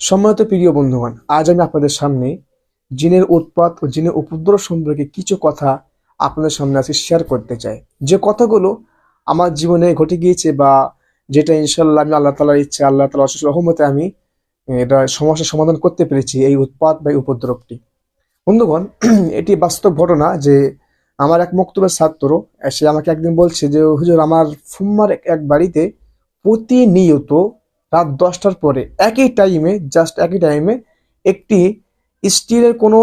সম্মানিত প্রিয় বন্ধুগণ, আজ আমি আপনাদের সামনে জিনের উৎপাত ও জিনের উপদ্রব সম্পর্কে কিছু কথা আপনাদের সামনে আজকে শেয়ার করতে চাই। যে কথাগুলো আমার জীবনে ঘটে গিয়েছে বা যেটা ইনশাল্লাহ আমি আল্লাহ তালার ইচ্ছে, আল্লাহ তালা অশেষ রহমতে আমি এটা সমস্যার সমাধান করতে পেরেছি এই উৎপাত বা এই উপদ্রবটি। বন্ধুগণ, এটি বাস্তব ঘটনা যে আমার এক মক্তবের ছাত্র, সে আমাকে একদিন বলছে যে, হুজুর, আমার ফুম্মার এক- এক বাড়িতে প্রতিনিয়ত রাত দশটার পরে, একই টাইমে জাস্ট একই টাইমে একটি স্টিলের কোনো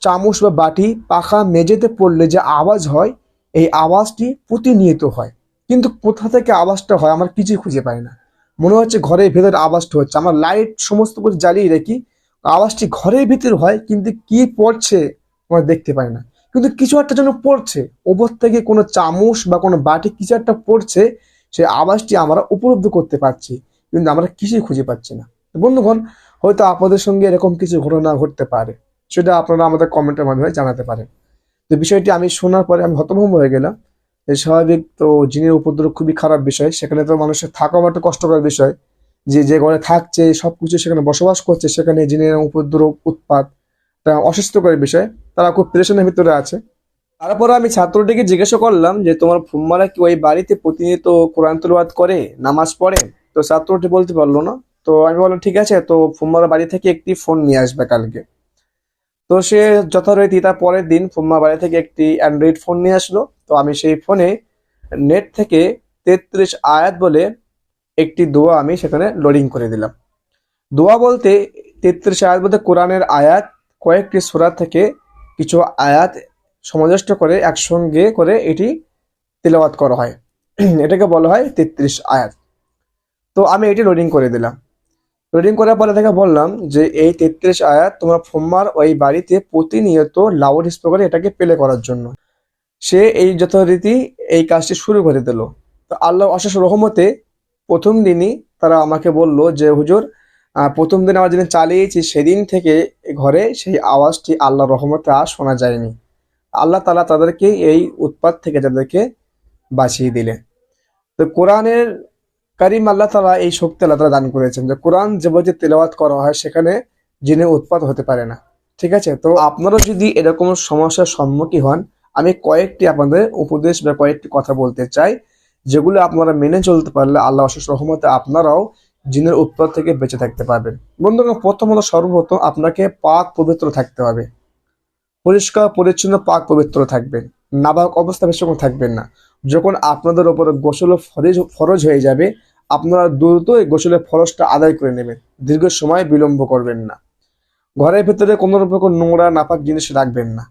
চামচ বা বাটি পাখা মেঝেতে পড়লে যে আওয়াজ হয়, এই আওয়াজটি প্রতিনিয়ত হয়। কিন্তু কোথা থেকে আওয়াজটা হয় আমার কিছুই খুঁজে পাই না। মনে হচ্ছে ঘরের ভেতরে আওয়াজটা হচ্ছে। আমার লাইট সমস্ত কিছু জ্বালিয়ে রেখি, আওয়াজটি ঘরের ভিতরে হয়, কিন্তু কি পড়ছে আমরা দেখতে পাই না। কিন্তু কিছু একটা যেন পড়ছে। ওপর থেকে কোনো চামচ বা কোনো বাটি কিছু একটা পড়ছে, সেই আওয়াজটি আমরা উপলব্ধি করতে পারছি। কিন্তু আমরা কিছুই খুঁজে পাচ্ছি না। বন্ধুগণ, হয়তো আপনাদের সঙ্গে এরকম কিছু ঘটনা ঘটতে পারে, সেটা আপনারা আমাদের কমেন্টের মাধ্যমে জানাতে পারেন। তো বিষয়টি আমি শোনার পরে আমি হতভম্ব হয়ে গেলাম। যে স্বাভাবিক তো জিনের উপদ্রব খুবই খারাপ বিষয়, সেখানে তো মানুষের থাকাও একটা কষ্টকর বিষয়। যে যে ঘরে থাকছে সব কিছু সেখানে বসবাস করছে, সেখানে জিনের উপদ্রব, উৎপাত একটা অস্বস্তিকর বিষয়, তারা খুব প্রেশনের ভিতরে আছে। তারপরে আমি ছাত্রটিকে জিজ্ঞাসা করলাম যে, তোমার ফুম্মারা কি ওই বাড়িতে প্রতিনিয়ত কোরআন তুলবাদ করে, নামাজ পড়ে? তো ছাত্রটি বলতে পারল না। তো আমি বললাম, ঠিক আছে, তো ফুম্মার বাড়ি থেকে একটি ফোন নিয়ে আসবে কালকে। তো সে যথারীতি তার পরের দিন ফুম্মা বাড়ি থেকে একটি অ্যান্ড্রয়েড ফোন নিয়ে আসলো। তো আমি সেই ফোনে নেট থেকে তেত্রিশ আয়াত বলে একটি দোয়া আমি সেখানে লোডিং করে দিলাম। দোয়া বলতে তেত্রিশ আয়াত বলতে কোরআনের আয়াত, কয়েকটি সূরা থেকে কিছু আয়াত সমাজষ্ট করে একসঙ্গে করে এটি তেলাওয়াত করা হয়। এটাকে বলা হয় তেত্রিশ আয়াত। তো আমি এটি লোডিং করে দিলাম। লোডিং করার পরে তাকে বললাম যে এই তেত্রিশ আয়াত তোমার ফোম্মার ওই বাড়িতে প্রতিনিয়ত লাউড স্পিকারে এটাকে প্লে করার জন্য। সে এই যথারীতি এই কাজটি শুরু করে দিল। তো আল্লাহ অশেষ রহমতে প্রথম দিনই তারা আমাকে বলল যে, হুজুর প্রথম দিন আমরা যেদিন চালিয়েছি সেদিন থেকে ঘরে সেই আওয়াজটি আল্লাহর রহমতে আর শোনা যায়নি। আল্লাহ তালা তাদেরকে এই উৎপাত থেকে তাদেরকে বাঁচিয়ে দিলেন। তো কোরআনের কারিম আল্লাহ তালা এই শক্তি আল্লাহ তালা দান করেছেন যে কোরআন যেভাবে তেলাওয়াত করা হয় সেখানে জিনে উৎপাত হতে পারে না। ঠিক আছে? তো আপনারা যদি এরকম সমস্যার সম্মুখীন হন, আমি কয়েকটি আপনাদের উপদেশ বা কয়েকটি কথা বলতে চাই, যেগুলো আপনারা মেনে চলতে পারলে আল্লাহ অশেষ রহমতে আপনারাও জিনের উৎপাত থেকে বেঁচে থাকতে পারবেন। বন্ধুগণ প্রথমত সর্বপ্রথম আপনাকে পাক পবিত্র থাকতে হবে। পরিষ্কার, পরিচ্ছন্ন, পাক পবিত্র থাকবেন। নাবাক অবস্থা বেশিক্ষণ থাকবেন না। যখন আপনাদের ওপরে গোসল ফরজ ফরজ হয়ে যাবে আপনারা দ্রুত এই গোসলের ফরসটা আদায় করে নেবেন। দীর্ঘ সময় বিলম্ব করবেন না। ঘরের ভেতরে কোনো রকম নোংরা, নাপাক জিনিস রাখবেন না।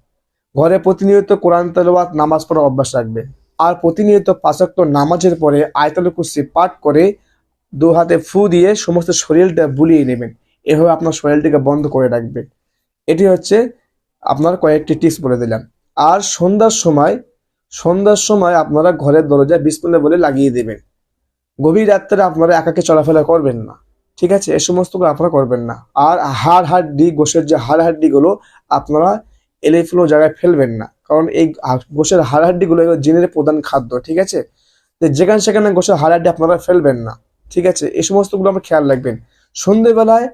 ঘরে প্রতিনিয়ত কোরআন তেলাওয়াত, নামাজ পড়ার অভ্যাস রাখবেন। আর প্রতিনিয়ত পাঁচাক্ত নামাজের পরে আয়তাল কুসি পাঠ করে দু হাতে ফু দিয়ে সমস্ত শরীরটা বুলিয়ে নেবেন। এভাবে আপনার শরীরটিকে বন্ধ করে রাখবেন। এটি হচ্ছে আপনার কয়েকটি টিপস বলে দিলাম। আর সন্ধ্যার সময় সন্ধ্যার সময় আপনারা ঘরের দরজায় বিসমিল্লাহ বলে লাগিয়ে দেবেন। গভীর রাত্রে আপনারা একাকে চলাফেরা করবেন না। ঠিক আছে? এই সমস্তগুলো আপনারা করবেন না। আর হাড় হাড্ডি, গোশের যে হাড় হাড্ডিগুলো আপনারা এলেফুলো জায়গায় ফেলবেন না। কারণ এই গোশের হাড় হাড্ডিগুলো এগুলো জিনের প্রধান খাদ্য, ঠিক আছে? যেখানে সেখানে গোশের হাড় হাড্ডি আপনারা ফেলবেন না। ঠিক আছে? এই সমস্তগুলো আমরা খেয়াল রাখবেন। সন্ধেবেলায়,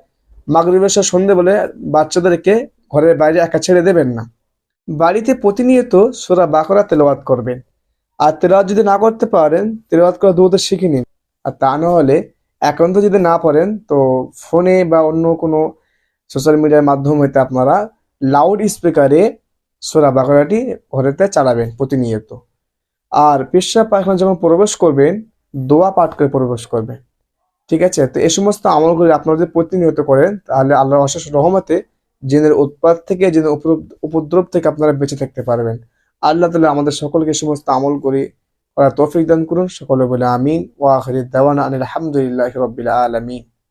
মাগরিবের সময় সন্ধেবেলায় বাচ্চাদেরকে ঘরের বাইরে একা ছেড়ে দেবেন না। বাড়িতে প্রতিনিয়ত সোরা বাকরা তেলাওয়াত করবেন। আর তেলাওয়াত যদি না করতে পারেন, তেলাওয়াত করা দ্রুত শিখে নিন। আর তা না হলে একান্ত যদি না পারেন তো ফোনে বা অন্য কোনো সোশ্যাল মিডিয়ার মাধ্যম হইতে আপনারা লাউড স্পিকারে সোরা বাকরাটি ঘরেতে চালাবেন প্রতিনিয়ত। আর পেশা পায়খানা যখন প্রবেশ করবেন, দোয়া পাঠ করে প্রবেশ করবেন। ঠিক আছে? তো এই সমস্ত আমলগুলি আপনারা যদি প্রতিনিয়ত করেন, তাহলে আল্লাহর অশেষ রহমতে জিনের উৎপাত থেকে, জিনের উপদ্রব থেকে আপনারা বেঁচে থাকতে পারবেন। আল্লাহ তালা আমাদের সকলকে সমস্ত আমল করে ওরা তৌফিক দান করুন। সকলে বলে আমিন। ওয়া আখরি দাওয়ানা আনিল হামদুলিল্লাহি রাব্বিল আলামিন।